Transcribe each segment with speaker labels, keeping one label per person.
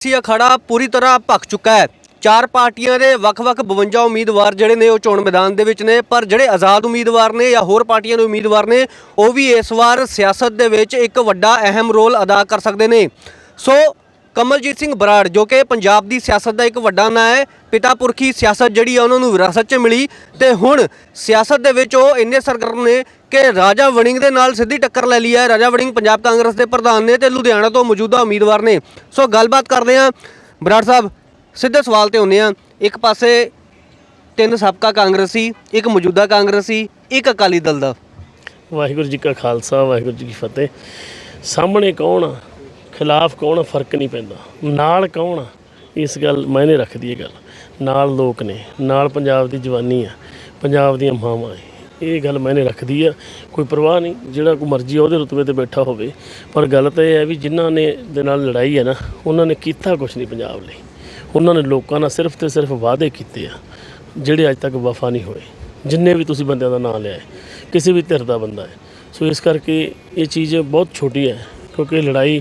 Speaker 1: ਸੀ ਅਖਾੜਾ ਪੂਰੀ ਤਰ੍ਹਾਂ ਭਖ ਚੁੱਕਾ ਹੈ। ਚਾਰ ਪਾਰਟੀਆਂ ਦੇ ਵੱਖ-ਵੱਖ 52 ਉਮੀਦਵਾਰ ਜਿਹੜੇ ਨੇ ਉਹ ਚੋਣ ਮੈਦਾਨ ਦੇ ਵਿੱਚ ਨੇ, ਪਰ ਜਿਹੜੇ ਆਜ਼ਾਦ ਉਮੀਦਵਾਰ ਨੇ ਜਾਂ ਹੋਰ ਪਾਰਟੀਆਂ ਦੇ ਉਮੀਦਵਾਰ ਨੇ, ਉਹ ਵੀ ਇਸ ਵਾਰ ਸਿਆਸਤ ਦੇ ਵਿੱਚ ਇੱਕ ਵੱਡਾ ਅਹਿਮ ਰੋਲ ਅਦਾ ਕਰ ਸਕਦੇ ਨੇ। ਸੋ ਕਮਲਜੀਤ ਸਿੰਘ ਬਰਾੜ, ਜੋ ਕਿ ਪੰਜਾਬ ਦੀ ਸਿਆਸਤ ਦਾ ਇੱਕ ਵੱਡਾ ਨਾਂ ਹੈ। ਪਿਤਾ ਪੁਰਖੀ ਸਿਆਸਤ ਜਿਹੜੀ ਆ, ਉਹਨਾਂ ਨੂੰ ਵਿਰਾਸਤ 'ਚ ਮਿਲੀ ਤੇ ਹੁਣ ਸਿਆਸਤ ਦੇ ਵਿੱਚ ਉਹ ਇੰਨੇ ਸਰਗਰਮ ਨੇ ਕਿ ਰਾਜਾ ਵੜਿੰਗ ਦੇ ਨਾਲ ਸਿੱਧੀ ਟੱਕਰ ਲੈ ਲਈ ਹੈ। ਰਾਜਾ ਵੜਿੰਗ ਪੰਜਾਬ ਕਾਂਗਰਸ ਦੇ ਪ੍ਰਧਾਨ ਨੇ ਤੇ ਲੁਧਿਆਣਾ ਤੋਂ ਮੌਜੂਦਾ ਉਮੀਦਵਾਰ ਨੇ। ਸੋ ਗੱਲਬਾਤ ਕਰਦੇ ਹਾਂ। ਬਰਾੜ ਸਾਹਿਬ, ਸਿੱਧੇ ਸਵਾਲ ਤੇ ਹੁੰਦੇ ਆ ਇੱਕ ਪਾਸੇ ਤਿੰਨ ਸਾਬਕਾ ਕਾਂਗਰਸੀ ਇੱਕ ਮੌਜੂਦਾ ਕਾਂਗਰਸੀ ਇੱਕ ਅਕਾਲੀ ਦਲ ਦਾ।
Speaker 2: ਵਾਹਿਗੁਰੂ ਜੀ ਕਾ ਖਾਲਸਾ, ਵਾਹਿਗੁਰੂ ਜੀ ਕੀ ਫਤਿਹ। ਸਾਹਮਣੇ ਕੌਣ ਆ? ਖਿਲਾਫ ਕੌਣ ਫ਼ਰਕ ਨਹੀਂ ਪੈਂਦਾ। ਨਾਲ ਕੌਣ? ਆ ਇਸ ਗੱਲ ਮਾਇਨੇ ਰੱਖਦੀ ਹੈ ਗੱਲ। ਨਾਲ ਲੋਕ ਨੇ ਨਾਲ ਪੰਜਾਬ ਦੀ ਜਵਾਨੀ ਆ ਪੰਜਾਬ ਦੀਆਂ ਮਾਵਾਂ ਹੈ ਇਹ ਗੱਲ ਮਾਇਨੇ ਰੱਖਦੀ ਆ। ਕੋਈ ਪਰਵਾਹ ਨਹੀਂ ਜਿਹੜਾ ਕੋਈ ਮਰਜ਼ੀ ਉਹਦੇ ਰੁਤਬੇ ਤੇ ਬੈਠਾ ਹੋਵੇ। ਪਰ ਗੱਲ ਤਾਂ ਇਹ ਹੈ ਵੀ ਜਿਨ੍ਹਾਂ ਨੇ ਦੇ ਨਾਲ ਲੜਾਈ ਹੈ ਨਾ ਉਹਨਾਂ ਨੇ ਕੀਤਾ ਕੁਝ ਨਹੀਂ ਪੰਜਾਬ ਲਈ। ਉਹਨਾਂ ਨੇ ਲੋਕਾਂ ਨਾਲ ਸਿਰਫ ਤੇ ਸਿਰਫ ਵਾਅਦੇ ਕੀਤੇ ਆ ਜਿਹੜੇ ਅੱਜ ਤੱਕ ਵਫਾ ਨਹੀਂ ਹੋਏ। ਜਿੰਨੇ ਵੀ ਤੁਸੀਂ ਬੰਦਿਆਂ ਦਾ ਨਾਮ ਲਿਆ ਹੈ, ਕਿਸੇ ਵੀ ਧਿਰ ਦਾ ਬੰਦਾ ਹੈ। ਸੋ ਇਸ ਕਰਕੇ ਇਹ ਚੀਜ਼ ਬਹੁਤ ਛੋਟੀ ਹੈ ਕਿਉਂਕਿ ਲੜਾਈ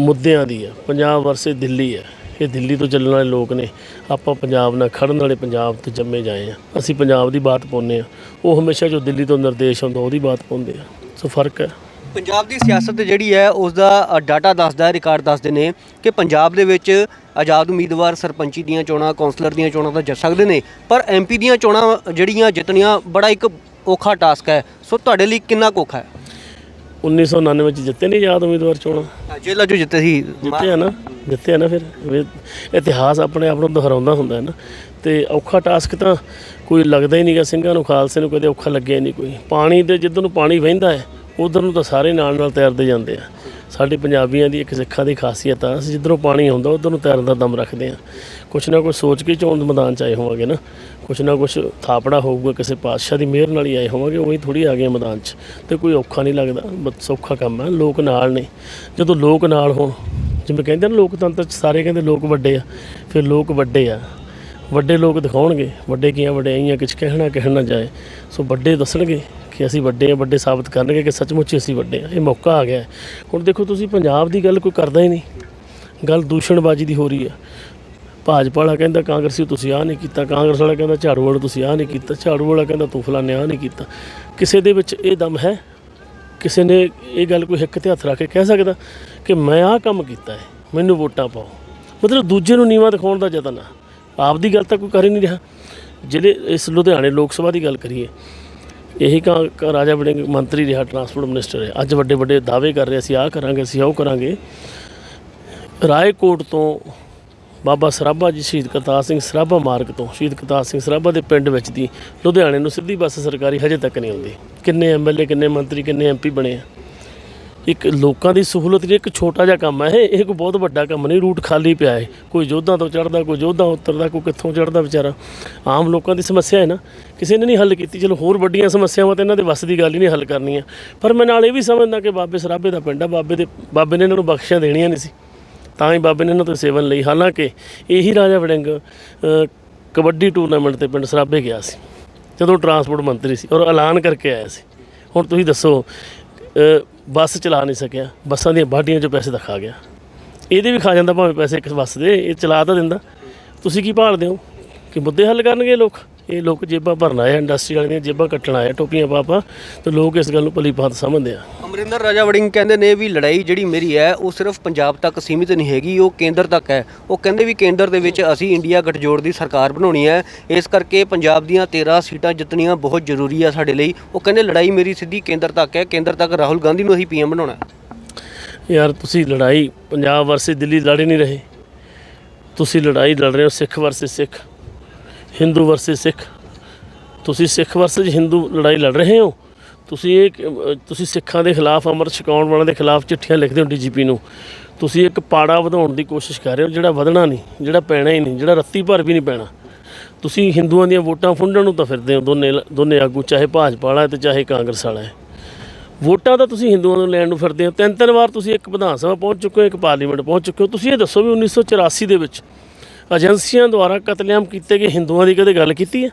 Speaker 2: ਮੁੱਦਿਆਂ ਦੀ ਹੈ। ਪੰਜਾਬ ਵਰਸੇ ਦਿੱਲੀ ਹੈ। ਇਹ ਦਿੱਲੀ ਤੋਂ ਚੱਲਣ ਵਾਲੇ ਲੋਕ ਨੇ। ਆਪਾਂ ਪੰਜਾਬ ਨਾਲ ਖੜਨ ਵਾਲੇ ਪੰਜਾਬ 'ਤੇ ਜੰਮੇ ਜਾਏ ਆ ਅਸੀਂ ਪੰਜਾਬ ਦੀ ਬਾਤ ਪਾਉਂਦੇ ਆ ਉਹ ਹਮੇਸ਼ਾ ਜੋ ਦਿੱਲੀ ਤੋਂ ਨਿਰਦੇਸ਼ ਆਉਂਦਾ, ਉਹਦੀ ਬਾਤ ਪਾਉਂਦੇ ਆ। ਸੋ ਫ਼ਰਕ ਹੈ।
Speaker 1: ਪੰਜਾਬ ਦੀ ਸਿਆਸਤ ਜਿਹੜੀ ਹੈ ਉਸ ਦਾ ਡਾਟਾ ਦੱਸਦਾ ਹੈ, ਰਿਕਾਰਡ ਦੱਸਦੇ ਨੇ ਕਿ ਪੰਜਾਬ ਦੇ ਵਿੱਚ ਆਜ਼ਾਦ ਉਮੀਦਵਾਰ ਸਰਪੰਚੀ ਦੀਆਂ ਚੋਣਾਂ, ਕੌਂਸਲਰ ਦੀਆਂ ਚੋਣਾਂ ਤਾਂ ਜਿੱਤ ਸਕਦੇ ਨੇ, ਪਰ ਐਮਪੀ ਦੀਆਂ ਚੋਣਾਂ ਜਿਹੜੀਆਂ ਜਿੱਤਣੀਆਂ ਬੜਾ ਇੱਕ ਔਖਾ ਟਾਸਕ ਹੈ। ਸੋ ਤੁਹਾਡੇ ਲਈ ਕਿੰਨਾ ਕੁ ਔਖਾ ਹੈ?
Speaker 2: 1999 ਵਿੱਚ ਜਿੱਤੇ ਨਹੀਂ ਯਾਦ ਉਮੀਦਵਾਰ ਚੋਣਾਂ?
Speaker 1: ਜੇਲਾ ਜੋ ਜਿੱਤੇ ਸੀ।
Speaker 2: ਜਿੱਤੇ ਆ ਨਾ ਜਿੱਤੇ ਆ ਨਾ ਫਿਰ। ਵੀ ਇਤਿਹਾਸ ਆਪਣੇ ਆਪ ਨੂੰ ਦੁਹਰਾਉਂਦਾ ਹੁੰਦਾ ਹੈ ਨਾ। ਤੇ ਔਖਾ ਟਾਸਕ ਤਾਂ ਕੋਈ ਲੱਗਦਾ ਹੀ ਨਹੀਂਗਾ ਸਿੰਘਾਂ ਨੂੰ ਖਾਲਸੇ ਨੂੰ ਕਦੇ ਔਖਾ ਲੱਗਿਆ ਨਹੀਂ ਕੋਈ। ਪਾਣੀ ਦੇ ਜਿੱਧਰ ਨੂੰ ਪਾਣੀ ਵਹਿੰਦਾ ਹੈ ਉਧਰ ਨੂੰ ਤਾਂ ਸਾਰੇ ਨਾਲ ਨਾਲ ਤੈਰਦੇ ਜਾਂਦੇ ਆ। ਸਾਡੇ ਪੰਜਾਬੀਆਂ ਦੀ ਇੱਕ ਸਿੱਖਾਂ ਦੀ ਖਾਸੀਅਤ ਆ ਅਸੀਂ ਜਿੱਧਰੋਂ ਪਾਣੀ ਆਉਂਦਾ ਉਧਰ ਨੂੰ ਤੈਰਨ ਦਾ ਦਮ ਰੱਖਦੇ ਆ। ਕੁਛ ਨਾ ਕੁਛ ਸੋਚ ਕੇ ਚੋਣ ਮੈਦਾਨ ਚ ਆਏ ਹੋਵਾਂਗੇ ਨਾ। ਕੁਛ ਨਾ ਕੁਛ ਥਾਪੜਾ ਹੋਊਗਾ, ਕਿਸੇ ਪਾਤਸ਼ਾਹ ਦੀ ਮਿਹਰ ਨਾਲ ਹੀ ਆਏ ਹੋਵਾਂਗੇ ਉਹੀ ਥੋੜੀ ਆ ਗਏ ਮੈਦਾਨ 'ਚ। ਤੇ ਕੋਈ ਔਖਾ ਨਹੀਂ ਲੱਗਦਾ, ਬਸ ਸੌਖਾ ਕੰਮ ਹੈ, ਲੋਕ ਨਾਲ ਨੇ। ਜਦੋਂ ਲੋਕ ਨਾਲ ਹੋਣ, ਜਿਵੇਂ ਕਹਿੰਦੇ ਨੇ ਲੋਕਤੰਤਰ 'ਚ, ਸਾਰੇ ਕਹਿੰਦੇ ਲੋਕ ਵੱਡੇ ਆ, ਫਿਰ ਲੋਕ ਵੱਡੇ ਆ। ਵੱਡੇ ਲੋਕ ਦਿਖਾਉਣਗੇ, ਵੱਡੇ ਕੀਆਂ ਵਡਿਆਈਆਂ ਕੁਝ ਕਹਿਣਾ ਕਹਿਣ ਨਾ ਜਾਏ। ਸੋ ਵੱਡੇ ਦੱਸਣਗੇ ਕਿ ਅਸੀਂ ਵੱਡੇ ਆ, ਵੱਡੇ ਸਾਬਤ ਕਰਨਗੇ ਕਿ ਸੱਚਮੁੱਚ ਅਸੀਂ ਵੱਡੇ ਆ। ਇਹ ਮੌਕਾ ਆ ਗਿਆ। ਹੁਣ ਦੇਖੋ ਤੁਸੀਂ ਪੰਜਾਬ ਦੀ ਗੱਲ ਕੋਈ ਕਰਦਾ ਹੀ ਨਹੀਂ। ਗੱਲ ਦੂਸ਼ਣਬਾਜ਼ੀ ਦੀ ਹੋ ਰਹੀ ਆ। ਭਾਜਪਾ ਵਾਲਾ ਕਹਿੰਦਾ ਕਾਂਗਰਸੀ ਤੁਸੀਂ ਆਹ ਨਹੀਂ ਕੀਤਾ, ਕਾਂਗਰਸ ਵਾਲਾ ਕਹਿੰਦਾ ਝਾੜੂ ਵਾਲਾ ਤੁਸੀਂ ਆਹ ਨਹੀਂ ਕੀਤਾ, ਝਾੜੂ ਵਾਲਾ ਕਹਿੰਦਾ ਤੂੰ ਫਲਾਣੇ ਆਹ ਨਹੀਂ ਕੀਤਾ। ਕਿਸੇ ਦੇ ਵਿੱਚ ਇਹ ਦਮ ਹੈ? ਕਿਸੇ ਨੇ ਇਹ ਗੱਲ ਕੋਈ ਹਿੱਕ ਤੇ ਹੱਥ ਰੱਖ ਕੇ ਕਹਿ ਸਕਦਾ ਕਿ ਮੈਂ ਆਹ ਕੰਮ ਕੀਤਾ ਹੈ, ਮੈਨੂੰ ਵੋਟਾਂ ਪਾਓ। ਮਤਲਬ ਦੂਜੇ ਨੂੰ ਨੀਵਾਂ ਦਿਖਾਉਣ ਦਾ ਯਤਨ ਆ। ਆਪ ਦੀ ਗੱਲ ਤਾਂ ਕੋਈ ਕਰ ਹੀ ਨਹੀਂ ਰਿਹਾ। ਜਿਹੜੇ ਇਸ ਲੁਧਿਆਣੇ ਲੋਕ ਸਭਾ ਦੀ ਗੱਲ ਕਰੀਏ, ਇਹੀ ਕਾ ਰਾਜਾ ਵੜਿੰਗ ਮੰਤਰੀ ਰਿਹਾ, ਟਰਾਂਸਪੋਰਟ ਮਿਨਿਸਟਰ ਹੈ ਅੱਜ ਵੱਡੇ ਵੱਡੇ ਦਾਅਵੇ ਕਰ ਰਹੇ, ਅਸੀਂ ਆਹ ਕਰਾਂਗੇ, ਅਸੀਂ ਉਹ ਕਰਾਂਗੇ। ਰਾਏਕੋਟ ਤੋਂ ਬਾਬਾ ਸਰਾਭਾ ਜੀ ਸ਼ਹੀਦ ਕਰਤਾਰ ਸਿੰਘ ਸਰਾਭਾ ਮਾਰਗ ਤੋਂ ਸ਼ਹੀਦ ਕਰਤਾਰ ਸਿੰਘ ਸਰਾਭਾ ਦੇ ਪਿੰਡ ਵਿੱਚ ਦੀ ਲੁਧਿਆਣੇ ਨੂੰ ਸਿੱਧੀ ਬੱਸ ਸਰਕਾਰੀ ਹਜੇ ਤੱਕ ਨਹੀਂ ਆਉਂਦੀ। ਕਿੰਨੇ ਐਮਐਲਏ ਕਿੰਨੇ ਮੰਤਰੀ, ਕਿੰਨੇ ਐਮਪੀ ਬਣੇ ਆ। ਇੱਕ ਲੋਕਾਂ ਦੀ ਸਹੂਲਤ ਲਈ ਇੱਕ ਛੋਟਾ ਜਿਹਾ ਕੰਮ ਹੈ ਇਹ ਕੋਈ ਬਹੁਤ ਵੱਡਾ ਕੰਮ ਨਹੀਂ, ਰੂਟ ਖਾਲੀ ਪਿਆ ਹੈ ਕੋਈ ਯੋਧਾਂ ਤੋਂ ਚੜਦਾ ਕੋਈ ਯੋਧਾਂ ਉਤਰਦਾ, ਕੋਈ ਕਿੱਥੋਂ ਚੜਦਾ ਵਿਚਾਰਾ। ਆਮ ਲੋਕਾਂ ਦੀ ਸਮੱਸਿਆ ਹੈ ਨਾ, ਕਿਸੇ ਨੇ ਨਹੀਂ ਹੱਲ ਕੀਤੀ। ਚਲੋ ਹੋਰ ਵੱਡੀਆਂ ਸਮੱਸਿਆਵਾਂ ਤਾਂ ਇਹਨਾਂ ਦੇ ਵੱਸ ਦੀ ਗੱਲ ਹੀ ਨਹੀਂ ਹੱਲ ਕਰਨੀਆਂ। ਪਰ ਮੈਂ ਨਾਲ ਇਹ ਵੀ ਸਮਝਦਾ ਕਿ ਬਾਬੇ ਸਰਾਭੇ ਦਾ ਪਿੰਡ ਆ, ਬਾਬੇ ਦੇ, ਬਾਬੇ ਨੇ ਇਹਨਾਂ ਨੂੰ ਬਖਸ਼ਿਆਂ ਦੇਣੀਆਂ ਨਹੀਂ ਸੀ। ਤਾਂ ਹੀ ਬਾਬੇ ਨੇ ਇਹਨਾਂ ਤੋਂ ਸੇਵਨ ਲਈ। ਹਾਲਾਂਕਿ ਇਹੀ ਰਾਜਾ ਵੜਿੰਗ ਕਬੱਡੀ ਟੂਰਨਾਮੈਂਟ ਤੇ ਪਿੰਡ ਸਰਾਭੇ ਗਿਆ ਸੀ, ਜਦੋਂ ਟਰਾਂਸਪੋਰਟ ਮੰਤਰੀ ਸੀ ਔਰ ਐਲਾਨ ਕਰਕੇ ਆਇਆ ਸੀ। ਹੁਣ ਤੁਸੀਂ ਦੱਸੋ ਬੱਸ ਚਲਾ ਨਹੀਂ ਸਕਿਆ, ਬੱਸਾਂ ਦੀਆਂ ਬਾਡੀਆਂ 'ਚੋਂ ਪੈਸੇ ਤਾਂ ਖਾ ਗਿਆ। ਇਹਦੇ ਵੀ ਖਾ ਜਾਂਦਾ, ਭਾਵੇਂ ਪੈਸੇ ਇੱਕ ਬੱਸ ਦੇ, ਇਹ ਚਲਾ ਤਾਂ ਦਿੰਦਾ। ਤੁਸੀਂ ਕੀ ਭਾਲਦੇ ਹੋ? ਕਿ ਮੁੱਦੇ ਹੱਲ ਕਰਨਗੇ ਲੋਕ? ਇਹ ਲੋਕ ਜੇਬਾਂ ਭਰਨ ਆਏ ਇੰਡਸਟਰੀ ਵਾਲਿਆਂ ਦੀਆਂ ਜੇਬਾਂ ਕੱਟਣ ਆਏ ਆ, ਟੋਪੀਆਂ ਪਾ ਪਾ ਤੇ ਲੋਕ ਇਸ ਗੱਲ ਨੂੰ ਭਲੀ ਭਾਂਤ ਸਮਝਦੇ ਆ।
Speaker 1: ਅਮਰਿੰਦਰ ਰਾਜਾ ਵੜਿੰਗ ਕਹਿੰਦੇ ਨੇ ਵੀ ਲੜਾਈ ਜਿਹੜੀ ਮੇਰੀ ਹੈ ਉਹ ਸਿਰਫ ਪੰਜਾਬ ਤੱਕ ਸੀਮਿਤ ਨਹੀਂ ਹੈਗੀ ਉਹ ਕੇਂਦਰ ਤੱਕ ਹੈ। ਉਹ ਕਹਿੰਦੇ ਵੀ ਕੇਂਦਰ ਦੇ ਵਿੱਚ ਅਸੀਂ ਇੰਡੀਆ ਗੱਠਜੋੜ ਦੀ ਸਰਕਾਰ ਬਣਾਉਣੀ ਹੈ। ਇਸ ਕਰਕੇ ਪੰਜਾਬ ਦੀਆਂ 13 ਸੀਟਾਂ ਜਿੱਤਣੀਆਂ ਬਹੁਤ ਜ਼ਰੂਰੀ ਆ ਸਾਡੇ ਲਈ। ਉਹ ਕਹਿੰਦੇ ਲੜਾਈ ਮੇਰੀ ਸਿੱਧੀ ਕੇਂਦਰ ਤੱਕ ਹੈ ਕੇਂਦਰ ਤੱਕ ਰਾਹੁਲ ਗਾਂਧੀ ਨੂੰ ਅਸੀਂ ਪੀਐਮ ਬਣਾਉਣਾ ਹੈ।
Speaker 2: ਯਾਰ ਤੁਸੀਂ ਲੜਾਈ ਪੰਜਾਬ ਵਰਸੇ ਦਿੱਲੀ ਲੜ ਹੀ ਨਹੀਂ ਰਹੇ। ਤੁਸੀਂ ਲੜਾਈ ਲੜ ਰਹੇ ਹੋ ਸਿੱਖ ਵਰਸੇ ਸਿੱਖ। ਹਿੰਦੂ ਵਰਸੇ ਸਿੱਖ। ਤੁਸੀਂ ਸਿੱਖ ਵਰਸੇ ਹਿੰਦੂ ਲੜਾਈ ਲੜ ਰਹੇ ਹੋ। ਤੁਸੀਂ ਇਹ ਤੁਸੀਂ ਸਿੱਖਾਂ ਦੇ ਖਿਲਾਫ, ਅਮਰ ਛਕਾਉਣ ਵਾਲਿਆਂ ਦੇ ਖਿਲਾਫ ਚਿੱਠੀਆਂ ਲਿਖਦੇ ਹੋ ਡੀਜੀਪੀ ਨੂੰ। ਤੁਸੀਂ ਇੱਕ ਪਾੜਾ ਵਧਾਉਣ ਦੀ ਕੋਸ਼ਿਸ਼ ਕਰ ਰਹੇ ਹੋ, ਜਿਹੜਾ ਵਧਣਾ ਨਹੀਂ, ਜਿਹੜਾ ਪੈਣਾ ਹੀ ਨਹੀਂ, ਜਿਹੜਾ ਰੱਤੀ ਭਰ ਵੀ ਨਹੀਂ ਪੈਣਾ। ਤੁਸੀਂ ਹਿੰਦੂਆਂ ਦੀਆਂ ਵੋਟਾਂ ਫੁੰਡਣ ਨੂੰ ਤਾਂ ਫਿਰਦੇ ਹੋ ਦੋਨੇ ਦੋਨੇ ਆਗੂ, ਚਾਹੇ ਭਾਜਪਾ ਵਾਲਾ ਹੈ ਤੇ ਚਾਹੇ ਕਾਂਗਰਸ ਵਾਲਾ ਹੈ। ਵੋਟਾਂ ਤਾਂ ਤੁਸੀਂ ਹਿੰਦੂਆਂ ਨੂੰ ਲੈਣ ਨੂੰ ਫਿਰਦੇ ਹੋ। ਤਿੰਨ ਤਿੰਨ ਵਾਰ ਤੁਸੀਂ ਇੱਕ ਵਿਧਾਨ ਸਭਾ ਪਹੁੰਚ ਚੁੱਕੇ ਹੋ, ਇੱਕ ਪਾਰਲੀਮੈਂਟ ਪਹੁੰਚ ਚੁੱਕੇ ਹੋ। ਤੁਸੀਂ ਇਹ ਦੱਸੋ ਵੀ 1984 ਦੇ ਵਿੱਚ ਏਜੰਸੀਆਂ ਦੁਆਰਾ ਕਤਲੇਆਮ ਕੀਤੇ ਗਏ ਹਿੰਦੂਆਂ ਦੀ ਕਦੇ ਗੱਲ ਕੀਤੀ ਹੈ?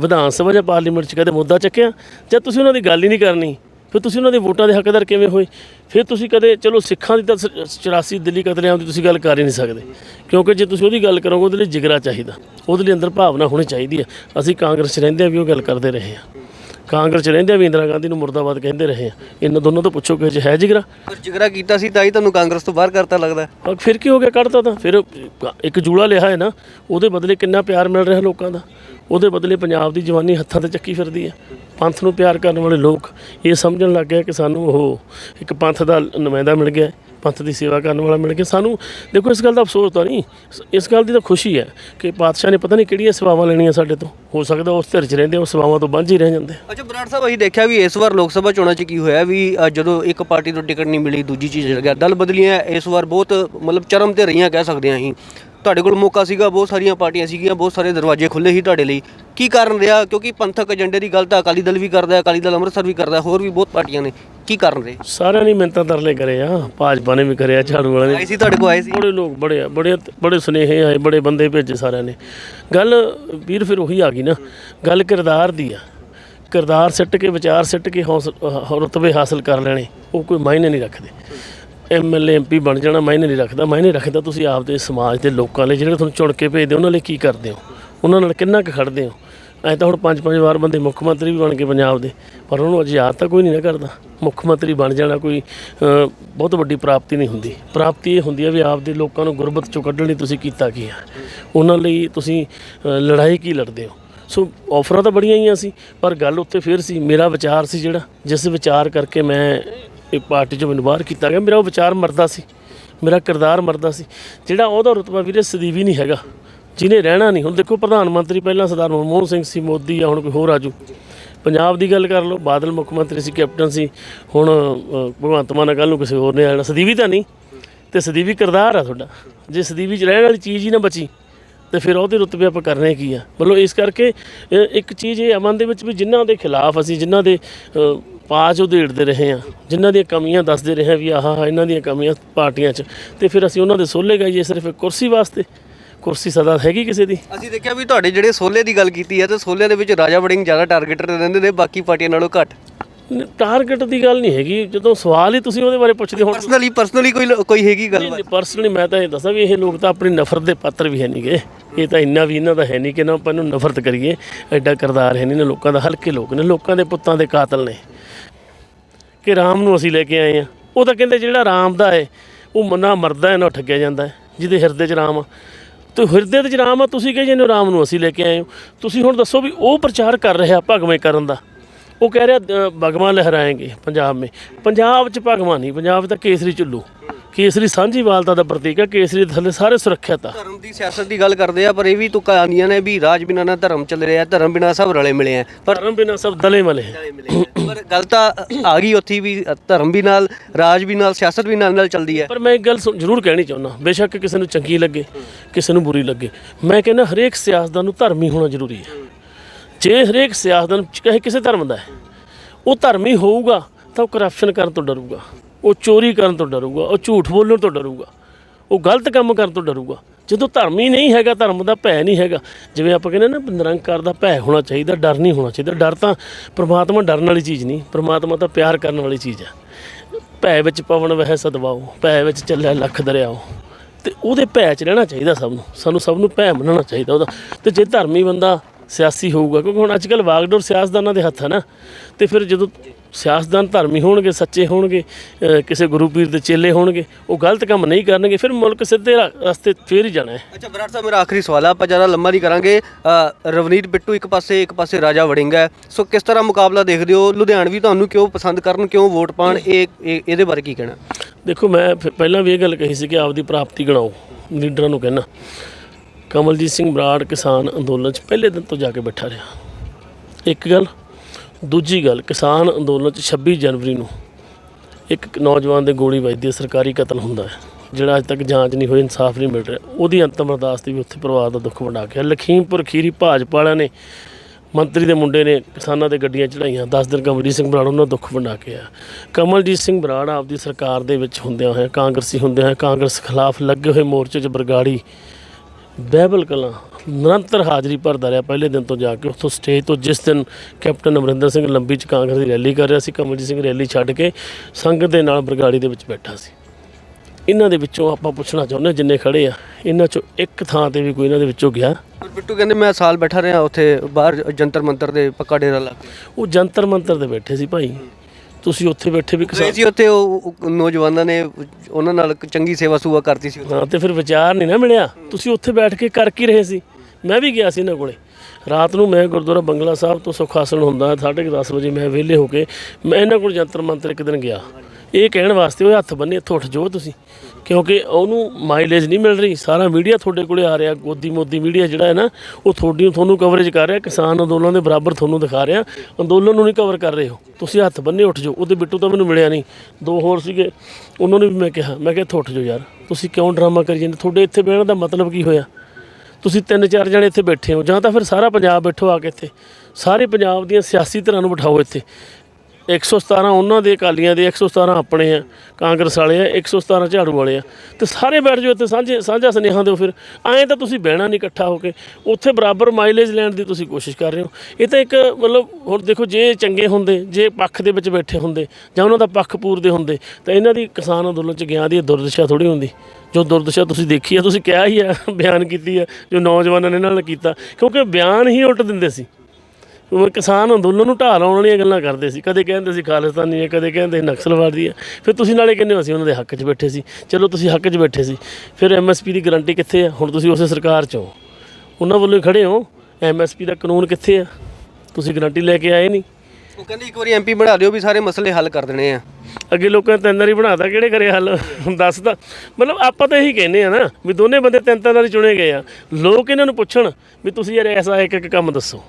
Speaker 2: ਵਿਧਾਨ ਸਭਾ ਜਾਂ ਪਾਰਲੀਮੈਂਟ 'ਚ ਕਦੇ ਮੁੱਦਾ ਚੱਕਿਆ? ਜਦ ਤੁਸੀਂ ਉਹਨਾਂ ਦੀ ਗੱਲ ਹੀ ਨਹੀਂ ਕਰਨੀ? ਫਿਰ ਤੁਸੀਂ ਉਹਨਾਂ ਦੇ ਵੋਟਾਂ ਦੇ ਹੱਕਦਾਰ ਕਿਵੇਂ ਹੋਏ? ਫਿਰ ਤੁਸੀਂ ਕਦੇ, ਚਲੋ ਸਿੱਖਾਂ ਦੀ ਤਾਂ ਸ- 84 ਦਿੱਲੀ ਕਤਲੇਆਮ ਦੀ ਤੁਸੀਂ ਗੱਲ ਕਰ ਹੀ ਨਹੀਂ ਸਕਦੇ। ਕਿਉਂਕਿ ਜੇ ਤੁਸੀਂ ਉਹਦੀ ਗੱਲ ਕਰੋਗੇ, ਉਹਦੇ ਲਈ ਜਿਗਰਾ ਚਾਹੀਦਾ। ਉਹਦੇ ਲਈ ਅੰਦਰ ਭਾਵਨਾ ਹੋਣੀ ਚਾਹੀਦੀ ਹੈ। ਅਸੀਂ ਕਾਂਗਰਸ 'ਚ ਰਹਿੰਦੇ ਵੀ ਉਹ ਗੱਲ ਕਰਦੇ ਰਹੇ ਹਾਂ। ਕਾਂਗਰਸ 'ਚ ਰਹਿੰਦੇ ਵੀ ਇੰਦਰਾ ਗਾਂਧੀ ਨੂੰ ਮੁਰਦਾਬਾਦ ਕਹਿੰਦੇ ਰਹੇ ਹਾਂ ਇਹਨਾਂ ਦੋਨੋਂ ਤੋਂ ਪੁੱਛੋ ਕਿ ਜੇ ਹੈ ਜਿਗਰਾ।
Speaker 1: ਪਰ ਜਿਗਰਾ ਕੀਤਾ ਸੀ ਤਾਂ ਹੀ ਤੁਹਾਨੂੰ ਕਾਂਗਰਸ ਤੋਂ ਬਾਹਰ ਕਰਤਾ ਲੱਗਦਾ
Speaker 2: ਔਰ ਫਿਰ ਕੀ ਹੋ ਗਿਆ ਕੱਢਤਾ ਤਾਂ। ਫਿਰ ਇੱਕ ਜੂੜਾ ਲਿਆ ਹੈ ਨਾ ਉਹਦੇ ਬਦਲੇ ਕਿੰਨਾ ਪਿਆਰ ਮਿਲ ਰਿਹਾ ਲੋਕਾਂ ਦਾ। ਉਹਦੇ ਬਦਲੇ ਪੰਜਾਬ ਦੀ ਜਵਾਨੀ ਹੱਥਾਂ ਤੇ ਚੱਕੀ ਫਿਰਦੀ ਹੈ। ਪੰਥ ਨੂੰ ਪਿਆਰ ਕਰਨ ਵਾਲੇ ਲੋਕ ਇਹ ਸਮਝਣ ਲੱਗ ਗਏ ਕਿ ਸਾਨੂੰ ਉਹ ਇੱਕ ਪੰਥ ਦਾ ਨੁਮਾਇੰਦਾ ਮਿਲ ਗਿਆ, ਪੰਥ ਦੀ ਸੇਵਾ ਕਰਨ ਵਾਲਾ ਮਿਲ ਗਿਆ। ਸਾਨੂੰ ਦੇਖੋ, ਇਸ ਗੱਲ ਦਾ ਅਫਸੋਸ ਤਾਂ ਨਹੀਂ, ਇਸ ਗੱਲ ਦੀ ਤਾਂ ਖੁਸ਼ੀ ਹੈ ਕਿ ਪਾਤਸ਼ਾਹ ਨੇ ਪਤਾ ਨਹੀਂ ਕਿਹੜੀਆਂ ਸੇਵਾਵਾਂ ਲੈਣੀਆਂ ਸਾਡੇ ਤੋਂ। ਹੋ ਸਕਦਾ ਉਸ ਧਿਰ 'ਚ ਰਹਿੰਦੇ ਉਹ ਸੇਵਾਵਾਂ ਤੋਂ ਵਾਂਝੇ ਹੀ ਰਹਿ ਜਾਂਦੇ।
Speaker 1: ਅੱਛਾ, ਬਰਾੜ ਸਾਹਿਬ, ਅਸੀਂ ਦੇਖਿਆ ਵੀ ਇਸ ਵਾਰ ਲੋਕ ਸਭਾ ਚੋਣਾਂ 'ਚ ਕੀ ਹੋਇਆ ਵੀ ਜਦੋਂ ਇੱਕ ਪਾਰਟੀ ਤੋਂ ਟਿਕਟ ਨਹੀਂ ਮਿਲੀ, ਦੂਜੀ ਚੀਜ਼ ਚਲ ਦਲ ਬਦਲੀਆਂ, ਇਸ ਵਾਰ ਬਹੁਤ, ਮਤਲਬ ਚਰਮ ਤੇ ਰਹੀਆਂ ਕਹਿ ਸਕਦੇ ਹਾਂ ਅਸੀਂ। ਤੁਹਾਡੇ ਕੋਲ ਮੌਕਾ ਸੀਗਾ ਬਹੁਤ ਸਾਰੀਆਂ ਪਾਰਟੀਆਂ ਸੀਗੀਆਂ ਬਹੁਤ ਸਾਰੇ ਦਰਵਾਜ਼ੇ ਖੁੱਲੇ ਸੀ ਤੁਹਾਡੇ ਲਈ। ਕੀ ਕਾਰਨ ਰਿਹਾ? ਕਿਉਂਕਿ ਪੰਥਕ ਏਜੰਡੇ ਦੀ ਗੱਲ ਤਾਂ ਅਕਾਲੀ ਦਲ ਵੀ ਕਰਦਾ ਹੈ ਅਕਾਲੀ ਦਲ ਅੰਮ੍ਰਿਤਸਰ ਵੀ ਕਰਦਾ ਹੋਰ ਵੀ ਬਹੁਤ ਪਾਰਟੀਆਂ ਨੇ। ਕੀ ਕਾਰਨ ਰਹੇ?
Speaker 2: ਸਾਰਿਆਂ ਨੇ ਮਿੰਤਾਂ ਤਰਲੇ ਕਰੇ ਆ ਭਾਜਪਾ ਨੇ ਵੀ ਕਰਿਆ ਝਾੜੂ ਵਾਲਿਆਂ ਨੇ
Speaker 1: ਆਏ ਸੀ ਤੁਹਾਡੇ ਕੋਲ ਆਏ ਸੀ?
Speaker 2: ਬੜੇ ਲੋਕ ਬੜੇ ਆ, ਬੜੇ ਬੜੇ ਸੁਨੇਹੇ ਆਏ ਬੜੇ ਬੰਦੇ ਭੇਜੇ ਸਾਰਿਆਂ ਨੇ। ਗੱਲ ਵੀਰ ਫਿਰ ਉਹੀ ਆ ਗਈ ਨਾ ਗੱਲ ਕਿਰਦਾਰ ਦੀ ਆ। ਕਿਰਦਾਰ ਸਿੱਟ ਕੇ ਵਿਚਾਰ ਸਿੱਟ ਕੇ ਹੌਸ- ਅਹ ਰੁਤਬੇ ਹਾਸਲ ਕਰ ਲੈਣੇ ਉਹ ਕੋਈ ਮਾਇਨੇ ਨਹੀਂ ਰੱਖਦੇ। ਐਮਐਲਏ ਐਮਪੀ ਬਣ ਜਾਣਾ ਮਾਇਨੇ ਨਹੀਂ ਰੱਖਦਾ ਮਾਇਨੇ ਰੱਖਦਾ, ਤੁਸੀਂ ਆਪਦੇ ਸਮਾਜ ਦੇ ਲੋਕਾਂ ਲਈ ਜਿਹੜੇ ਤੁਹਾਨੂੰ ਚੁਣ ਕੇ ਭੇਜਦੇ ਉਹਨਾਂ ਲਈ ਕੀ ਕਰਦੇ ਹੋ? ਉਹਨਾਂ ਨਾਲ ਕਿੰਨਾ ਕੁ ਖੜਦੇ ਹੋ? ਐ ਤਾਂ ਹੁਣ ਪੰਜ ਪੰਜ ਵਾਰ ਬੰਦੇ ਮੁੱਖ ਮੰਤਰੀ ਵੀ ਬਣ ਕੇ ਪੰਜਾਬ ਦੇ, ਪਰ ਉਹਨੂੰ ਅੱਜ ਯਾਦ ਤਾਂ ਕੋਈ ਨਹੀਂ ਨਾ ਕਰਦਾ। ਮੁੱਖ ਮੰਤਰੀ ਬਣ ਜਾਣਾ ਕੋਈ ਬਹੁਤ ਵੱਡੀ ਪ੍ਰਾਪਤੀ ਨਹੀਂ ਹੁੰਦੀ। ਪ੍ਰਾਪਤੀ ਇਹ ਹੁੰਦੀ ਹੈ ਵੀ ਆਪਦੇ ਲੋਕਾਂ ਨੂੰ ਗੁਰਬਤ ਚੋਂ ਕੱਢਣ ਲਈ ਤੁਸੀਂ ਕੀਤਾ ਕੀ ਆ? ਉਹਨਾਂ ਲਈ ਤੁਸੀਂ ਲੜਾਈ ਕੀ ਲੜਦੇ ਹੋ? ਸੋ ਆਫਰਾਂ ਤਾਂ ਬੜੀਆਂ ਹੀ ਸੀ, ਪਰ ਗੱਲ ਉੱਥੇ ਫਿਰ ਸੀ, ਮੇਰਾ ਵਿਚਾਰ ਸੀ ਜਿਹੜਾ, ਜਿਸ ਵਿਚਾਰ ਕਰਕੇ ਮੈਂ ਇਹ ਪਾਰਟੀ ਚੋਂ ਮੈਨੂੰ ਬਾਹਰ ਕੀਤਾ ਗਿਆ। ਮੇਰਾ ਉਹ ਵਿਚਾਰ ਮਰਦਾ ਸੀ। ਮੇਰਾ ਕਿਰਦਾਰ ਮਰਦਾ ਸੀ। ਜਿਹੜਾ ਉਹਦਾ ਰੁਤਬਾ ਵੀਰੇ ਸਦੀਵੀ ਨਹੀਂ ਹੈਗਾ। ਜਿਹਨੇ ਰਹਿਣਾ ਨਹੀਂ ਹੁਣ। ਦੇਖੋ ਪ੍ਰਧਾਨ ਮੰਤਰੀ ਪਹਿਲਾਂ ਸਰਦਾਰ ਮਨਮੋਹਨ ਸਿੰਘ ਸੀ, ਮੋਦੀ ਆ, ਹੁਣ ਕੋਈ ਹੋਰ ਆਜੂ ਪੰਜਾਬ ਦੀ ਗੱਲ ਕਰ ਲਓ। ਬਾਦਲ ਮੁੱਖ ਮੰਤਰੀ ਸੀ, ਕੈਪਟਨ ਸੀ। ਹੁਣ ਭਗਵੰਤ ਮਾਨ ਕੱਲ ਨੂੰ ਕਿਸੇ ਹੋਰ ਨੇ ਆ ਜਾਣਾ। ਸਦੀਵੀ ਤਾਂ ਨਹੀਂ। ਤੇ ਸਦੀਵੀ ਕਿਰਦਾਰ ਆ ਤੁਹਾਡਾ। ਜੇ ਸਦੀਵੀ ਚ ਰਹਿਣ ਵਾਲੀ ਚੀਜ਼ ਹੀ ਨਾ ਬਚੀ, ਤੇ ਫਿਰ ਉਹਦੇ ਰੁਤਬੇ ਆਪਾਂ ਕਰਨੇ ਕੀ ਆ? ਮਤਲਬ ਇਸ ਕਰਕੇ ਇੱਕ ਚੀਜ਼ ਇਹ ਅਮਨ ਦੇ ਵਿੱਚ ਵੀ ਜਿਨ੍ਹਾਂ ਦੇ ਖਿਲਾਫ ਅਸੀਂ, ਜਿਨ੍ਹਾਂ ਦੇ ਪਾਜ ਉਧੇੜਦੇ ਰਹੇ ਆ ਜਿਨ੍ਹਾਂ ਦੀਆਂ ਕਮੀਆਂ ਦੱਸਦੇ ਰਹੇ ਆ ਵੀ ਆਹ ਇਹਨਾਂ ਦੀਆਂ ਕਮੀਆਂ ਪਾਰਟੀਆਂ 'ਚ। ਤੇ ਫਿਰ ਅਸੀਂ ਉਹਨਾਂ ਦੇ ਸੋਲੇ ਗਾਈਏ ਸਿਰਫ ਇੱਕ ਕੁਰਸੀ ਵਾਸਤੇ। ਕੁਰਸੀ ਸਦਾ ਹੈਗੀ ਕਿਸੇ ਦੀ?
Speaker 1: ਅਸੀਂ ਦੇਖਿਆ ਵੀ ਤੁਹਾਡੇ ਜਿਹੜੇ ਸੋਲੇ ਦੀ ਗੱਲ ਕੀਤੀ ਹੈ ਤੇ ਸੋਲੇ ਦੇ ਵਿੱਚ ਰਾਜਾ ਵੜਿੰਗ ਜ਼ਿਆਦਾ ਟਾਰਗੇਟਡ ਰਹਿੰਦੇ ਨੇ ਬਾਕੀ ਪਾਰਟੀਆਂ ਨਾਲੋਂ ਘੱਟ।
Speaker 2: ਟਾਰਗੇਟ ਦੀ ਗੱਲ ਨਹੀਂ ਹੈਗੀ। ਜਦੋਂ ਸਵਾਲ ਹੀ ਤੁਸੀਂ ਉਹਦੇ ਬਾਰੇ ਪੁੱਛਦੇ ਹੋ
Speaker 1: ਪਰਸਨਲੀ ਪਰਸਨਲੀ ਕੋਈ ਕੋਈ ਹੈਗੀ ਗੱਲ
Speaker 2: ਪਰਸਨਲੀ ਮੈਂ ਤਾਂ ਇਹ ਦੱਸਾਂ ਵੀ ਇਹ ਲੋਕ ਤਾਂ ਆਪਣੀ ਨਫ਼ਰਤ ਦੇ ਪਾਤਰ ਵੀ ਹੈ ਨਹੀਂਗੇ ਇਹ ਤਾਂ ਇੰਨਾ ਵੀ ਇਹਨਾਂ ਦਾ ਹੈ ਨਹੀਂ ਕਿ ਨਾ ਆਪਾਂ ਇਹਨੂੰ ਨਫ਼ਰਤ ਕਰੀਏ। ਐਡਾ ਕਰਦਾਰ ਹੈ ਨਹੀਂ ਨਾ ਲੋਕਾਂ ਦਾ ਹਲਕੇ ਲੋਕ ਨੇ ਲੋਕਾਂ ਦੇ ਪੁੱਤਾਂ ਦੇ ਕਾਤਲ ਨੇ। ਕਿ ਰਾਮ ਨੂੰ ਅਸੀਂ ਲੈ ਕੇ ਆਏ ਆ। ਉਹ ਤਾਂ ਕਹਿੰਦੇ ਜਿਹੜਾ ਰਾਮ ਦਾ ਹੈ, ਉਹ ਮਨਾ ਮਰਦਾ ਹੈ, ਨਾ ਠੱਗਿਆ ਜਾਂਦਾ ਹੈ, ਜਿਹਦੇ ਹਿਰਦੇ 'ਚ ਰਾਮ ਆ। ਤੇ ਹਿਰਦੇ 'ਚ ਰਾਮ ਆ, ਤੁਸੀਂ ਕਹੇ ਜਿਹਨੂੰ ਰਾਮ ਨੂੰ ਅਸੀਂ ਲੈ ਕੇ ਆਏ ਹੋ। ਤੁਸੀਂ ਹੁਣ ਦੱਸੋ ਵੀ ਉਹ ਪ੍ਰਚਾਰ ਕਰ ਰਿਹਾ ਭਗਵੇਂ ਕਰਨ ਦਾ। ਉਹ ਕਹਿ ਰਿਹਾ ਭਗਵਾਨ ਲਹਿਰਾਏਗੇ ਪੰਜਾਬ ਮੇ। ਪੰਜਾਬ 'ਚ ਭਗਵਾਨ ਨਹੀਂ, ਪੰਜਾਬ 'ਚ ਤਾਂ ਕੇਸਰੀ ਚੁੱਲੂ ਕੇਸਰੀ ਸਾਂਝੀਵਾਲਤਾ ਦਾ ਪ੍ਰਤੀਕ ਹੈ ਕੇਸਰੀ ਦੇ ਥੱਲੇ ਸਾਰੇ ਸੁਰੱਖਿਅਤ ਆ।
Speaker 1: ਧਰਮ ਦੀ ਸਿਆਸਤ ਦੀ ਗੱਲ ਕਰਦੇ ਆ ਪਰ ਇਹ ਵੀ ਤੁਕਾਂ ਆਉਂਦੀਆਂ ਨੇ ਵੀ ਰਾਜ ਬਿਨਾਂ ਨਾ ਧਰਮ ਚੱਲ ਰਿਹਾ ਧਰਮ ਬਿਨਾਂ ਸਭ ਰਲੇ ਮਿਲੇ ਆ। ਪਰ
Speaker 2: ਧਰਮ ਬਿਨਾਂ ਸਭ ਦਲੇ ਮਲੇ ਹੈ
Speaker 1: ਪਰ ਗੱਲ ਤਾਂ ਆ ਗਈ ਉੱਥੇ ਵੀ ਧਰਮ ਵੀ ਨਾਲ ਰਾਜ ਵੀ ਨਾਲ ਸਿਆਸਤ ਵੀ ਨਾਲ ਨਾਲ ਚੱਲਦੀ ਹੈ
Speaker 2: ਪਰ ਮੈਂ ਇੱਕ ਗੱਲ ਸੁਣ- ਜ਼ਰੂਰ ਕਹਿਣੀ ਚਾਹੁੰਦਾ ਬੇਸ਼ੱਕ ਕਿਸੇ ਨੂੰ ਚੰਗੀ ਲੱਗੇ ਕਿਸੇ ਨੂੰ ਬੁਰੀ ਲੱਗੇ। ਮੈਂ ਕਹਿੰਦਾ ਹਰੇਕ ਸਿਆਸਤਦਾਨ ਨੂੰ ਧਰਮੀ ਹੋਣਾ ਜ਼ਰੂਰੀ ਹੈ। ਜੇ ਹਰੇਕ ਸਿਆਸਤਦਾਨ ਚਾਹੇ ਕਿਸੇ ਧਰਮ ਦਾ ਹੈ ਉਹ ਧਰਮੀ ਹੋਊਗਾ ਤਾਂ ਉਹ ਕਰਪਸ਼ਨ ਕਰਨ ਤੋਂ ਡਰੂਗਾ। ਉਹ ਚੋਰੀ ਕਰਨ ਤੋਂ ਡਰੂਗਾ, ਉਹ ਝੂਠ ਬੋਲਣ ਤੋਂ ਡਰੂਗਾ, ਉਹ ਗਲਤ ਕੰਮ ਕਰਨ ਤੋਂ ਡਰੂਗਾ। ਜਦੋਂ ਧਰਮੀ ਨਹੀਂ ਹੈਗਾ, ਧਰਮ ਦਾ ਭੈ ਨਹੀਂ ਹੈਗਾ, ਜਿਵੇਂ ਆਪਾਂ ਕਹਿੰਦੇ ਨਾ, ਨਿਰੰਕਾਰ ਦਾ ਭੈ ਹੋਣਾ ਚਾਹੀਦਾ, ਡਰ ਨਹੀਂ ਹੋਣਾ ਚਾਹੀਦਾ। ਡਰ ਤਾਂ ਪ੍ਰਮਾਤਮਾ ਡਰਨ ਵਾਲੀ ਚੀਜ਼ ਨਹੀਂ, ਪ੍ਰਮਾਤਮਾ ਤਾਂ ਪਿਆਰ ਕਰਨ ਵਾਲੀ ਚੀਜ਼ ਹੈ ਭੈ ਵਿੱਚ ਪਵਨ ਵਹਿ ਸਦਵਾਓ, ਭੈ ਵਿੱਚ ਚੱਲਿਆ ਲੱਖ ਦਰਿਆਓ। ਤੇ ਉਹਦੇ ਭੈ 'ਚ ਰਹਿਣਾ ਚਾਹੀਦਾ ਸਭ ਨੂੰ, ਸਾਨੂੰ ਸਭ ਨੂੰ ਭੈ ਮੰਨਣਾ ਚਾਹੀਦਾ ਉਹਦਾ। ਤੇ ਜੇ ਧਰਮੀ ਬੰਦਾ ਸਿਆਸੀ ਹੋਊਗਾ ਕਿਉਂਕਿ ਹੁਣ ਅੱਜ ਕੱਲ੍ਹ ਵਾਗਡੋਰ ਸਿਆਸਤਦਾਨਾਂ ਦੇ ਹੱਥ ਹੈ ਨਾ। ਤੇ ਫਿਰ ਜਦੋਂ ਸਿਆਸਤਦਾਨ ਧਰਮੀ ਹੋਣਗੇ ਸੱਚੇ ਹੋਣਗੇ ਕਿਸੇ ਗੁਰੂ ਪੀਰ ਦੇ ਚੇਲੇ ਹੋਣਗੇ ਉਹ ਗਲਤ ਕੰਮ ਨਹੀਂ ਕਰਨਗੇ ਫਿਰ ਮੁਲਕ ਸਿੱਧੇ ਰਸਤੇ ਫੇਰ ਹੀ ਜਾਣਾ ਹੈ।
Speaker 1: ਅੱਛਾ ਬਰਾੜ ਸਾਹਿਬ ਮੇਰਾ ਆਖਰੀ ਸਵਾਲ ਆ ਆਪਾਂ ਜ਼ਿਆਦਾ ਲੰਮਾ ਨਹੀਂ ਕਰਾਂਗੇ। ਰਵਨੀਤ ਬਿੱਟੂ ਇੱਕ ਪਾਸੇ ਇੱਕ ਪਾਸੇ ਰਾਜਾ ਵੜਿੰਗ ਹੈ। ਸੋ ਕਿਸ ਤਰ੍ਹਾਂ ਮੁਕਾਬਲਾ ਦੇਖਦੇ ਹੋ? ਲੁਧਿਆਣਵੀ ਤੁਹਾਨੂੰ ਕਿਉਂ ਪਸੰਦ ਕਰਨ ਕਿਉਂ ਵੋਟ ਪਾਣ ਇਹ ਇਹ- ਇਹਦੇ ਬਾਰੇ ਕੀ ਕਹਿਣਾ?
Speaker 2: ਦੇਖੋ ਮੈਂ ਪਹਿਲਾਂ ਵੀ ਇਹ ਗੱਲ ਕਹੀ ਸੀ ਕਿ ਆਪਦੀ ਪ੍ਰਾਪਤੀ ਗਣਾਓ ਲੀਡਰਾਂ ਨੂੰ ਕਹਿਣਾ। ਕਮਲਜੀਤ ਸਿੰਘ ਬਰਾੜ ਕਿਸਾਨ ਅੰਦੋਲਨ 'ਚ ਪਹਿਲੇ ਦਿਨ ਤੋਂ ਜਾ ਕੇ ਬੈਠਾ ਰਿਹਾ। ਇੱਕ ਗੱਲ, ਦੂਜੀ ਗੱਲ, ਕਿਸਾਨ ਅੰਦੋਲਨ 'ਚ 26 ਜਨਵਰੀ ਨੂੰ ਇੱਕ ਨੌਜਵਾਨ ਦੇ ਗੋਲੀ ਵੱਜਦੀ ਹੈ, ਸਰਕਾਰੀ ਕਤਲ ਹੁੰਦਾ ਹੈ, ਜਿਹੜਾ ਅਜੇ ਤੱਕ ਜਾਂਚ ਨਹੀਂ ਹੋਈ, ਇਨਸਾਫ ਨਹੀਂ ਮਿਲ ਰਿਹਾ। ਉਹਦੀ ਅੰਤਮ ਅਰਦਾਸ ਤੇ ਵੀ ਉੱਥੇ ਪਰਿਵਾਰ ਦਾ ਦੁੱਖ ਵੰਡਾ ਕੇ ਆਇਆ। ਲਖੀਮਪੁਰ ਖੀਰੀ ਭਾਜਪਾ ਵਾਲਿਆਂ ਨੇ ਮੰਤਰੀ ਦੇ ਮੁੰਡੇ ਨੇ ਕਿਸਾਨਾਂ ਦੇ ਗੱਡੀਆਂ ਚੜਾਈਆਂ 10 ਦਿਨ ਕਮਲਜੀਤ ਸਿੰਘ ਬਰਾੜ, ਉਹਨਾਂ ਦਾ ਦੁੱਖ ਵੰਡਾ ਕੇ ਆ। ਕਮਲਜੀਤ ਸਿੰਘ ਬਰਾੜ ਆਪਦੀ ਸਰਕਾਰ ਦੇ ਵਿੱਚ ਹੁੰਦਿਆਂ ਹੋਇਆ, ਕਾਂਗਰਸੀ ਹੁੰਦਿਆਂ ਹੋਇਆ, ਕਾਂਗਰਸ ਖਿਲਾਫ ਲੱਗੇ ਹੋਏ ਮੋਰਚੇ 'ਚ ਬਰਗਾੜੀ ਬਹਿਬਲ ਕਲਾਂ ਨਿਰੰਤਰ ਹਾਜ਼ਰੀ ਭਰਦਾ ਰਿਹਾ ਪਹਿਲੇ ਦਿਨ ਤੋਂ ਜਾ ਕੇ। ਉੱਥੋਂ ਸਟੇਜ ਤੋਂ ਜਿਸ ਦਿਨ ਕੈਪਟਨ ਅਮਰਿੰਦਰ ਸਿੰਘ ਲੰਬੀ ਚ ਕਾਂਗਰਸ ਦੀ ਰੈਲੀ ਕਰ ਰਿਹਾ ਸੀ ਕਮਲਜੀਤ ਸਿੰਘ ਰੈਲੀ ਛੱਡ ਕੇ ਸੰਗਤ ਦੇ ਨਾਲ ਬਰਗਾੜੀ ਦੇ ਵਿੱਚ ਬੈਠਾ ਸੀ। ਇਹਨਾਂ ਦੇ ਵਿੱਚੋਂ ਆਪਾਂ ਪੁੱਛਣਾ ਚਾਹੁੰਦੇ ਹਾਂ ਜਿੰਨੇ ਖੜੇ ਆ ਇਹਨਾਂ ਚੋਂ ਇੱਕ ਥਾਂ ਤੇ ਵੀ ਕੋਈ ਇਹਨਾਂ ਦੇ ਵਿੱਚੋਂ ਗਿਆ?
Speaker 1: ਬਿੱਟੂ ਕਹਿੰਦੇ ਮੈਂ ਸਾਲ ਬੈਠਾ ਰਿਹਾ ਉੱਥੇ ਬਾਹਰ ਜੰਤਰ ਮੰਤਰ ਦੇ ਪੱਕਾ ਡੇਰਾ ਲਾ ਕੇ
Speaker 2: ਉਹ ਜੰਤਰ ਮੰਤਰ ਤੇ ਬੈਠੇ ਸੀ ਭਾਈ। ਤੁਸੀਂ ਉੱਥੇ ਬੈਠੇ ਵੀ ਕਿਸਾਨ
Speaker 1: ਸੀ ਉੱਥੇ ਉਹ ਉਹ ਨੌਜਵਾਨਾਂ ਨੇ ਉਹਨਾਂ ਨਾਲ ਚੰਗੀ ਸੇਵਾ ਸੁਵਾ ਕਰਤੀ ਸੀ
Speaker 2: ਹਾਂ ਤੇ ਫਿਰ ਵਿਚਾਰ ਨਹੀਂ ਨਾ ਮਿਲਿਆ। ਤੁਸੀਂ ਉੱਥੇ ਬੈਠ ਕੇ ਕਰ ਕੀ ਰਹੇ ਸੀ? ਮੈਂ ਵੀ ਗਿਆ ਸੀ ਇਹਨਾਂ ਕੋਲੇ। ਰਾਤ ਨੂੰ ਮੈਂ ਗੁਰਦੁਆਰਾ ਬੰਗਲਾ ਸਾਹਿਬ ਤੋਂ ਸੁਖਾਸਨ ਹੁੰਦਾ 10:30 ਵਜੇ ਮੈਂ ਵਿਹਲੇ ਹੋ ਕੇ ਮੈਂ ਇਹਨਾਂ ਕੋਲ ਜੰਤਰ ਮੰਤਰ ਇੱਕ ਦਿਨ ਗਿਆ। ਇਹ ਕਹਿਣ ਵਾਸਤੇ ਉਹ ਹੱਥ ਬੰਨੇ ਇੱਥੋਂ ਉੱਠ ਜਾਓ ਤੁਸੀਂ। ਕਿਉਂਕਿ ਉਹਨੂੰ ਮਾਈਲੇਜ ਨਹੀਂ ਮਿਲ ਰਹੀ। ਸਾਰਾ ਮੀਡੀਆ ਤੁਹਾਡੇ ਕੋਲੇ ਆ ਰਿਹਾ। ਗੋਦੀ ਮੋਦੀ ਮੀਡੀਆ ਜਿਹੜਾ ਹੈ ਨਾ, ਉਹ ਤੁਹਾਡੀ ਤੁਹਾਨੂੰ ਕਵਰੇਜ ਕਰ ਰਿਹਾ। ਕਿਸਾਨ ਅੰਦੋਲਨ ਦੇ ਬਰਾਬਰ ਤੁਹਾਨੂੰ ਦਿਖਾ ਰਿਹਾ। ਅੰਦੋਲਨ ਨੂੰ ਨਹੀਂ ਕਵਰ ਕਰ ਰਹੇ ਹੋ ਤੁਸੀਂ ਹੱਥ ਬੰਨੇ ਉੱਠ ਜਾਓ। ਉਹਦੇ ਬਿੱਟੂ ਤਾਂ ਮੈਨੂੰ ਮਿਲਿਆ ਨਹੀਂ। ਦੋ ਹੋਰ ਸੀਗੇ। ਉਹਨਾਂ ਨੂੰ ਵੀ ਮੈਂ ਕਿਹਾ ਮੈਂ ਕਿਹਾ ਇੱਥੋਂ ਉੱਠ ਜਾਓ ਯਾਰ। ਤੁਸੀਂ ਕਿਉਂ ਡਰਾਮਾ ਕਰੀ ਜਾਂਦੇ? ਤੁਹਾਡੇ ਇੱਥੇ ਬਹਿਣ ਦਾ ਮਤਲਬ ਕੀ ਹੋਇਆ? ਤੁਸੀਂ ਤਿੰਨ ਚਾਰ ਜਣੇ ਇੱਥੇ ਬੈਠੇ ਹੋ। ਜਾਂ ਤਾਂ ਫਿਰ ਸਾਰਾ ਪੰਜਾਬ ਬੈਠੋ ਆ ਕੇ ਇੱਥੇ। ਸਾਰੇ ਪੰਜਾਬ ਦੀਆਂ ਸਿਆਸੀ ਧਿਰਾਂ ਨੂੰ ਬਿਠਾਓ ਇੱਥੇ। 117 ਉਹਨਾਂ ਦੇ ਅਕਾਲੀਆਂ ਦੇ 117 ਆਪਣੇ ਆ, ਕਾਂਗਰਸ ਵਾਲੇ ਆ 117 ਝਾੜੂ ਵਾਲੇ ਆ। ਤੇ ਸਾਰੇ ਬੈਠ ਜਾਓ ਇੱਥੇ, ਸਾਂਝੇ ਸਾਂਝਾ ਸੁਨੇਹਾ ਦਿਓ ਫਿਰ। ਐਂ ਤਾਂ ਤੁਸੀਂ ਬਹਿਣਾ ਨਹੀਂ ਇਕੱਠਾ ਹੋ ਕੇ। ਉੱਥੇ ਬਰਾਬਰ ਮਾਈਲੇਜ ਲੈਣ ਦੀ ਤੁਸੀਂ ਕੋਸ਼ਿਸ਼ ਕਰ ਰਹੇ ਹੋ। ਇਹ ਤਾਂ ਇੱਕ ਮਤਲਬ ਹੁਣ ਦੇਖੋ, ਜੇ ਚੰਗੇ ਹੁੰਦੇ, ਜੇ ਪੱਖ ਦੇ ਵਿੱਚ ਬੈਠੇ ਹੁੰਦੇ, ਜਾਂ ਉਹਨਾਂ ਦਾ ਪੱਖ ਪੂਰਦੇ ਹੁੰਦੇ, ਤਾਂ ਇਹਨਾਂ ਦੀ ਕਿਸਾਨ ਅੰਦੋਲਨ ਚ ਗਿਆ ਦੀ ਇਹ ਦੁਰਦਸ਼ਾ ਥੋੜੀ ਹੁੰਦੀ। ਜੋ ਦੁਰਦਸ਼ਾ ਤੁਸੀਂ ਦੇਖੀ ਆ, ਤੁਸੀਂ ਕਿਹਾ ਹੀ ਆ, ਬਿਆਨ ਕੀਤੀ ਆ, ਜੋ ਨੌਜਵਾਨਾਂ ਨੇ ਇਹਨਾਂ ਨਾਲ ਕੀਤਾ। ਕਿਉਂਕਿ ਬਿਆਨ ਹੀ ਉਲਟ ਦਿੰਦੇ ਸੀ। ਉਹ ਕਿਸਾਨ ਅੰਦੋਲਨ ਨੂੰ ਢਾਹ ਲਾਉਣ ਵਾਲੀਆਂ ਗੱਲਾਂ ਕਰਦੇ ਸੀ। ਕਦੇ ਕਹਿੰਦੇ ਸੀ ਖਾਲਿਸਤਾਨੀ ਹੈ ਕਦੇ ਕਹਿੰਦੇ ਨਕਸਲਵਾਦੀ ਹੈ। ਫਿਰ ਤੁਸੀਂ ਨਾਲੇ ਕਹਿੰਦੇ ਹੋ ਅਸੀਂ ਉਹਨਾਂ ਦੇ ਹੱਕ 'ਚ ਬੈਠੇ ਸੀ? ਚਲੋ ਤੁਸੀਂ ਹੱਕ 'ਚ ਬੈਠੇ ਸੀ। ਫਿਰ ਐਮਐਸਪੀ ਦੀ ਗਾਰੰਟੀ ਕਿੱਥੇ ਆ? ਹੁਣ ਤੁਸੀਂ ਉਸੇ ਸਰਕਾਰ 'ਚ ਹੋ। ਉਹਨਾਂ ਵੱਲੋਂ ਖੜੇ ਹੋ। ਐਮਐਸਪੀ ਦਾ ਕਾਨੂੰਨ ਕਿੱਥੇ ਆ? ਤੁਸੀਂ ਗਾਰੰਟੀ ਲੈ ਕੇ ਆਏ ਨਹੀਂ।
Speaker 1: ਉਹ ਕਹਿੰਦੇ ਇੱਕ ਵਾਰੀ ਐਮਪੀ ਬਣਾ ਦਿਓ ਵੀ ਸਾਰੇ ਮਸਲੇ ਹੱਲ ਕਰ ਦੇਣੇ ਆ।
Speaker 2: ਅੱਗੇ ਲੋਕਾਂ ਨੇ ਤਿੰਨ ਵਾਰੀ ਬਣਾਤਾ ਕਿਹੜੇ ਕਰੇ ਹੱਲ? ਦੱਸ ਤਾਂ। ਮਤਲਬ ਆਪਾਂ ਤਾਂ ਇਹੀ ਕਹਿੰਦੇ ਆ ਨਾ ਵੀ ਦੋਨੇ ਬੰਦੇ ਤਿੰਨ ਤਿੰਨ ਵਾਰੀ ਚੁਣੇ ਗਏ ਆ। ਲੋਕ ਇਹਨਾਂ ਨੂੰ ਪੁੱਛਣ ਵੀ ਤੁਸੀਂ ਯਾਰ ਐਸਾ ਇੱਕ ਇੱਕ ਕੰਮ ਦੱਸੋ।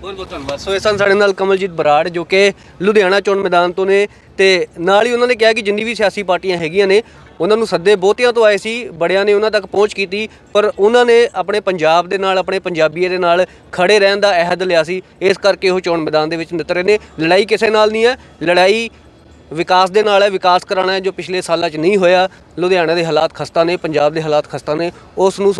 Speaker 1: ਬਹੁਤ ਬਹੁਤ ਧੰਨਵਾਦ। ਸੋ ਇਹ ਸਨ ਸਾਡੇ ਨਾਲ ਕਮਲਜੀਤ ਬਰਾੜ ਜੋ ਕਿ ਲੁਧਿਆਣਾ ਚੋਣ ਮੈਦਾਨ ਤੋਂ ਨੇ ਤੇ ਨਾਲ ਹੀ ਉਹਨਾਂ ਨੇ ਕਿਹਾ ਕਿ ਜਿੰਨੀ ਵੀ ਸਿਆਸੀ ਪਾਰਟੀਆਂ ਹੈਗੀਆਂ ਨੇ, ਉਹਨਾਂ ਨੂੰ ਸੱਦੇ ਬਹੁਤਿਆਂ ਤੋਂ ਆਏ ਸੀ, ਬੜਿਆਂ ਨੇ ਉਹਨਾਂ ਤੱਕ ਪਹੁੰਚ ਕੀਤੀ, ਪਰ ਉਹਨਾਂ ਨੇ ਆਪਣੇ ਪੰਜਾਬ ਦੇ ਨਾਲ, ਆਪਣੇ ਪੰਜਾਬੀਏ ਦੇ ਨਾਲ ਖੜੇ ਰਹਿਣ ਦਾ ਅਹਿਦ ਲਿਆ ਸੀ। ਇਸ ਕਰਕੇ ਉਹ ਚੋਣ ਮੈਦਾਨ ਦੇ ਵਿੱਚ ਨਿਤਰੇ ਨੇ। ਲੜਾਈ ਕਿਸੇ ਨਾਲ ਨਹੀਂ ਹੈ। ਲੜਾਈ ਵਿਕਾਸ ਦੇ ਨਾਲ ਹੈ। ਵਿਕਾਸ ਕਰਾਉਣਾ ਹੈ ਜੋ ਪਿਛਲੇ ਸਾਲਾਂ 'ਚ ਨਹੀਂ ਹੋਇਆ। ਲੁਧਿਆਣਾ ਦੇ ਹਾਲਾਤ ਖਸਤਾ ਨੇ, ਪੰਜਾਬ ਦੇ ਹਾਲਾਤ ਖਸਤਾ ਨੇ। ਉਸ ਨੂੰ